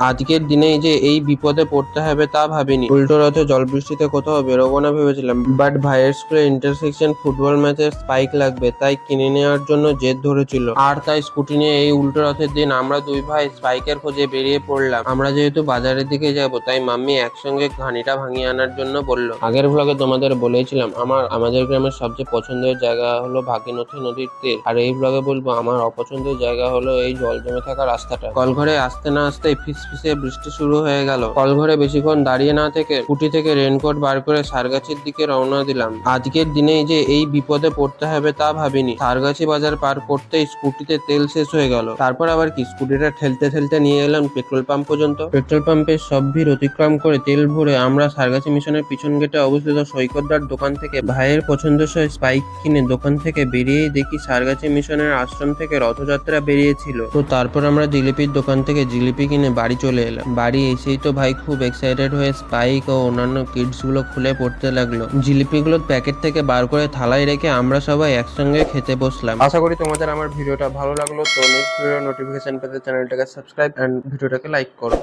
আজকের দিনেই যে এই বিপদে পড়তে হবে তা ভাবিনি। উল্টো রথে জল বৃষ্টিতে কোথাও বেরোবো না ভেবেছিলাম। বাট ভাইয়ের স্কুলে ইন্টারসেকশন ফুটবল ম্যাচের স্পাইক লাগবে, তাই কিনে নেওয়ার জন্য জেদ ধরেছিল। আর তাই স্কুটি নিয়ে এই উল্টো রথের দিন আমরা দুই ভাই স্পাইকের খোঁজে বেরিয়ে পড়লাম। আমরা যেহেতু বাজারের দিকে যাব, তাই মাম্মি একসঙ্গে ঘানিটা ভাঙিয়ে আনার জন্য বলল, আগের ভ্লগে তোমাদের বলেছিলাম, আমার, আমাদের গ্রামের সবচেয়ে পছন্দের জায়গা হলো ভাগীরথী নদীর তীর। আর এই ব্লগে বলব, আমার অপছন্দের জায়গা হলো এই জল জমে থাকা রাস্তাটা। কলঘরে আসতে না আসতে ফিস ফিসে বৃষ্টি শুরু হয়ে গেল। কলঘরে বেশিক্ষণ দাঁড়িয়ে না থেকে স্কুটি থেকে রেনকোট বার করে সারগাছির দিকে রওনা দিলাম। আজকের দিনেই যে এই বিপদে পড়তে হবে তা ভাবিনি। সারগাছি বাজার পার করতেই স্কুটিতে তেল শেষ হয়ে গেল। তারপর আবার কি স্কুটিটা ঠেলতে ঠেলতে নিয়ে এলাম পেট্রোল পাম্প পর্যন্ত। পেট্রোল পাম্পের সব ভিড় অতিক্রম করে তেল ভরে আমরা সারগাছি মিশনের পিছন গেটে অবস্থিত সৈকতদার দোকান থেকে ভাইয়ের পছন্দসই স্পাইক কিনে দোকান থেকে বেরিয়েই দেখি সারগাছি মিশনের আশ্রম থেকে রথযাত্রা বেরিয়েছিল। তো তারপর আমরা জিলিপির দোকান থেকে জিলিপি কিনে বাড়ি চলে এলাম। বাড়ি এসেই তো ভাই খুব এক্সাইটেড হয়ে স্পাইক ও অন্যান্য কিডসগুলো খুলে পড়তে লাগল। জিলিপিগুলো প্যাকেট থেকে বার করে থালায় রেখে আমরা সবাই একসঙ্গে খেতে বসলাম। আশা করি তোমাদের আমার ভিডিওটা ভালো লাগল। তো নেক্সট ভিডিও নোটিফিকেশন পেতে চ্যানেলটাকে সাবস্ক্রাইব এন্ড ভিডিওটাকে লাইক করো।